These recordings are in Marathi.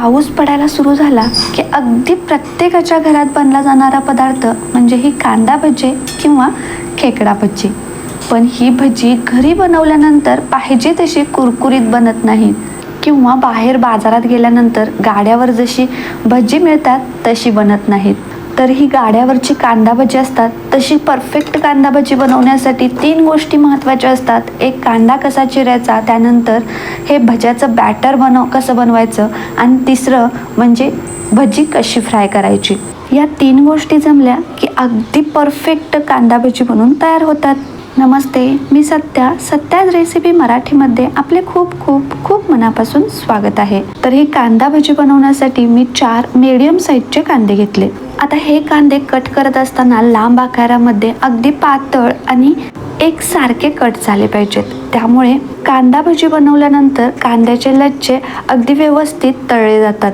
पाऊस पडायला सुरू झाला की अगदी प्रत्येकाच्या घरात बनला जाणारा पदार्थ म्हणजे ही कांदा भजी किंवा खेकडा भजी. पण ही भजी घरी बनवल्यानंतर पाहिजे तशी कुरकुरीत बनत नाहीत किंवा बाहेर बाजारात गेल्यानंतर गाड्यावर जशी भजी मिळतात तशी बनत नाहीत. तर ही गाड्यावरची कांदा भजी असतात तशी परफेक्ट कांदा भजी बनवण्यासाठी तीन गोष्टी महत्त्वाच्या असतात. एक कांदा कसा चिरायचा त्यानंतर हे भज्याचं बॅटर बनव कसं बनवायचं? आणि तिसरं म्हणजे भजी कशी फ्राय करायची? या तीन गोष्टी जमल्या की अगदी परफेक्ट कांदा भजी बनवून तयार होतात. नमस्ते मी सत्या. सत्याज रेसिपी मराठीमध्ये आपले खूप खूप खूप मनापासून स्वागत आहे. तर ही कांदा भजी बनवण्यासाठी मी चार मीडियम साईजचे कांदे घेतले. आता हे कांदे कट करत असताना लांब आकारामध्ये अगदी पातळ आणि एक सारखे कट झाले पाहिजेत. त्यामुळे कांदा भजी बनवल्यानंतर कांद्याचे लच्छे अगदी व्यवस्थित तळले जातात.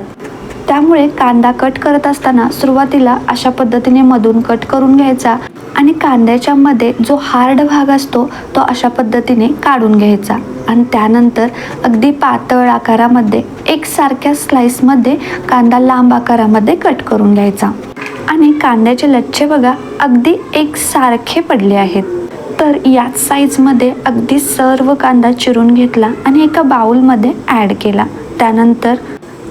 त्यामुळे कांदा कट करत असताना सुरुवातीला अशा पद्धतीने मधून कट करून घ्यायचा आणि कांद्याच्या मध्ये जो हार्ड भाग असतो तो अशा पद्धतीने काढून घ्यायचा. आणि त्यानंतर अगदी पातळ आकारामध्ये एकसारख्या स्लाइसमध्ये कांदा लांब आकारामध्ये कट करून घ्यायचा. आणि कांद्याचे लच्छे बघा अगदी एकसारखे पडले आहेत. तर याच साईजमध्ये अगदी सर्व कांदा चिरून घेतला आणि एका बाउलमध्ये ॲड केला. त्यानंतर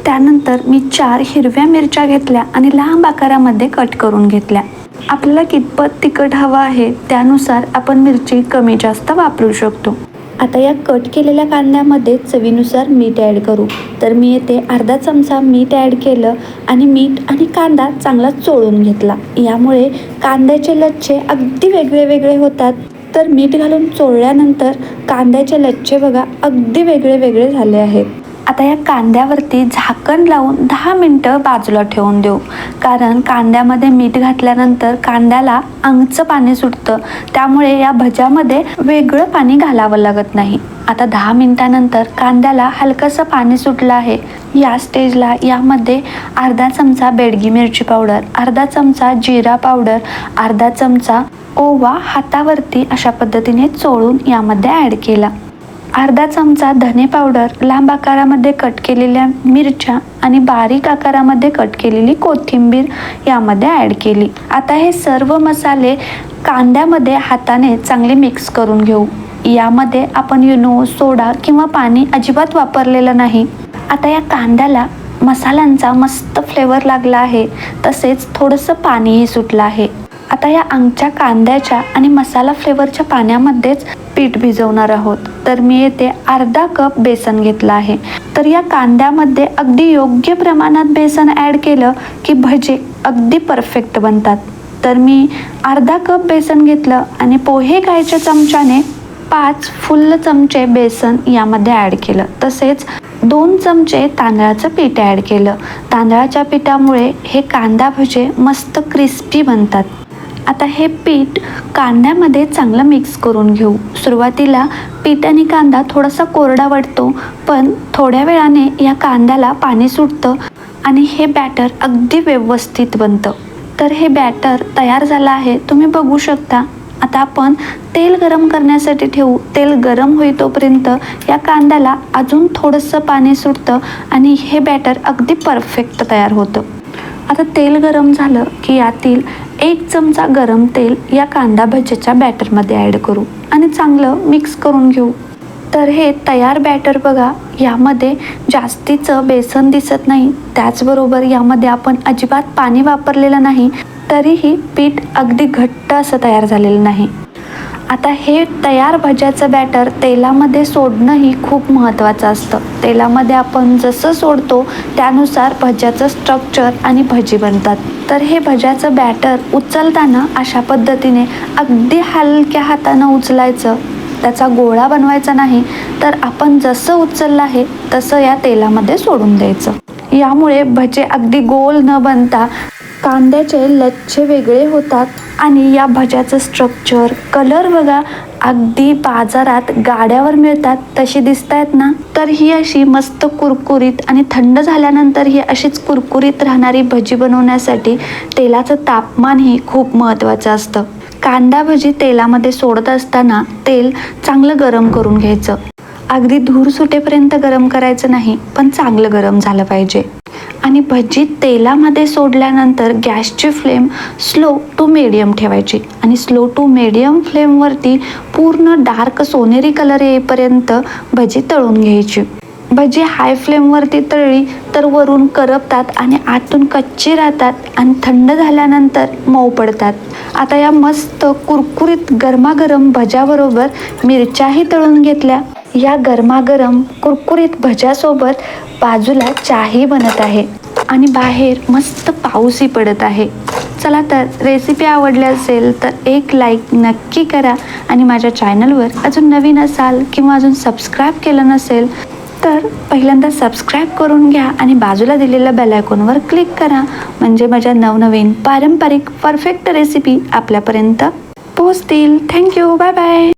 त्यानंतर मी चार हिरव्या मिरच्या घेतल्या आणि लांब आकारामध्ये कट करून घेतल्या. आपल्याला कितपत तिखट हवं आहे त्यानुसार आपण मिरची कमी जास्त वापरू शकतो. आता या कट केलेल्या कांद्यामध्ये चवीनुसार मीठ ॲड करू. तर मी येथे अर्धा चमचा मीठ ॲड केलं आणि मीठ आणि कांदा चांगला चोळून घेतला. यामुळे कांद्याचे लच्छे अगदी वेगळे वेगळे होतात. तर मीठ घालून चोळल्यानंतर कांद्याचे लच्छे बघा अगदी वेगळे वेगळे झाले आहेत. आता या कांद्यावरती झाकण लावून दहा मिनटं बाजूला ठेवून देऊ. कारण कांद्यामध्ये मीठ घातल्यानंतर कांद्याला अंगचं पाणी सुटतं. त्यामुळे या भज्यामध्ये वेगळं पाणी घालावं लागत नाही. आता दहा मिनिटानंतर कांद्याला हलकंसं पाणी सुटलं आहे. या स्टेजला यामध्ये अर्धा चमचा बेडगी मिरची पावडर अर्धा चमचा जिरा पावडर अर्धा चमचा ओवा हातावरती अशा पद्धतीने चोळून यामध्ये ॲड केला. अर्धा चमचा धने पावडर लांब आकारामध्ये कट केलेल्या मिरच्या आणि बारीक आकारामध्ये कट केलेली कोथिंबीर यामध्ये ॲड केली. आता हे सर्व मसाले कांद्यामध्ये हाताने चांगले मिक्स करून घेऊ. यामध्ये आपण युनो सोडा किंवा पाणी अजिबात वापरलेलं नाही. आता या कांद्याला मसाल्यांचा मस्त फ्लेवर लागला आहे. तसेच थोडंसं पाणीही सुटलं आहे. आता या आमच्या कांद्याच्या आणि मसाला फ्लेवरच्या पाण्यामध्येच पीठ भिजवणार आहोत. तर मी येथे अर्धा कप बेसन घेतलं आहे. तर या कांद्यामध्ये अगदी योग्य प्रमाणात बेसन ॲड केलं की भजे अगदी परफेक्ट बनतात. तर मी अर्धा कप बेसन घेतलं आणि पोहे खायच्या चमच्याने पाच फुल्ल चमचे बेसन यामध्ये ॲड केलं. तसेच दोन चमचे तांदळाचं पीठ ॲड केलं. तांदळाच्या पिठामुळे हे कांदा भजे मस्त क्रिस्पी बनतात. आता हे पीठ कांद्यामध्ये चांगलं मिक्स करून घेऊ. सुरुवातीला पीठ आणि कांदा थोडासा कोरडा वाटतो पण थोड्या वेळाने या कांद्याला पाणी सुटतं आणि हे बॅटर अगदी व्यवस्थित बनतं. तर हे बॅटर तयार झालं आहे तुम्ही बघू शकता. आता आपण तेल गरम करण्यासाठी ठेवू. तेल गरम होई तोपर्यंत या कांद्याला अजून थोडंसं पाणी सुटतं आणि हे बॅटर अगदी परफेक्ट तयार होतं. आता तेल गरम झालं की यातील एक चमचा गरम तेल या कांदा भज्याच्या बॅटरमध्ये ॲड करू आणि चांगलं मिक्स करून घेऊ. तर हे तयार बॅटर बघा यामध्ये जास्तीचं बेसन दिसत नाही. त्याचबरोबर यामध्ये आपण अजिबात पाणी वापरलेलं नाही तरीही पीठ अगदी घट्ट असं तयार झालेलं नाही. आता हे तयार भज्याचं बॅटर तेलामध्ये सोडणंही खूप महत्त्वाचं असतं. तेलामध्ये आपण जसं सोडतो त्यानुसार भज्याचं स्ट्रक्चर आणि भजी बनतात. तर हे भज्याचं बॅटर उचलताना अशा पद्धतीने अगदी हलक्या हातानं उचलायचं. त्याचा गोळा बनवायचा नाही तर आपण जसं उचललं आहे तसं या तेलामध्ये सोडून द्यायचं. यामुळे भजे अगदी गोल न बनता कांद्याचे लच्छे वेगळे होतात. आणि या भज्याचं स्ट्रक्चर कलर बघा अगदी बाजारात गाड्यावर मिळतात तशी दिसत आहेत ना? तर ही अशी मस्त कुरकुरीत आणि थंड झाल्यानंतर ही अशीच कुरकुरीत राहणारी भजी बनवण्यासाठी तेलाचं तापमान ही खूप महत्त्वाचं असतं. कांदा भजी तेलामध्ये सोडत असताना तेल चांगलं गरम करून घ्यायचं. अगदी धूर सुटेपर्यंत गरम करायचं नाही पण चांगलं गरम झालं पाहिजे. आणि भजी तेलामध्ये सोडल्यानंतर गॅसची फ्लेम स्लो टू मिडियम ठेवायची. आणि स्लो टू मिडियम फ्लेमवरती पूर्ण डार्क सोनेरी कलर येईपर्यंत भजी तळून घ्यायची. भजी हाय फ्लेमवरती तळली तर वरून करपतात आणि आतून कच्ची राहतात आणि थंड झाल्यानंतर मऊ पडतात. आता या मस्त कुरकुरीत गरमागरम भज्याबरोबर मिरच्याही तळून घेतल्या. या गरमागरम कुरकुरीत भज्यासोबत बाजूला चाही बनत आहे. आणि बाहेर मस्त पाऊसही पडत आहे. चला तर रेसिपी आवडली असेल तर एक लाईक नक्की करा. आणि माझ्या चॅनलवर अजून नवीन असाल किंवा अजून सबस्क्राईब केलं नसेल तर पहिल्यांदा सबस्क्राईब करून घ्या आणि बाजूला दिलेल्या बेल आयकॉनवर क्लिक करा. म्हणजे माझ्या नवनवीन पारंपरिक परफेक्ट रेसिपी आपल्यापर्यंत पोहोचतील. Thank you bye bye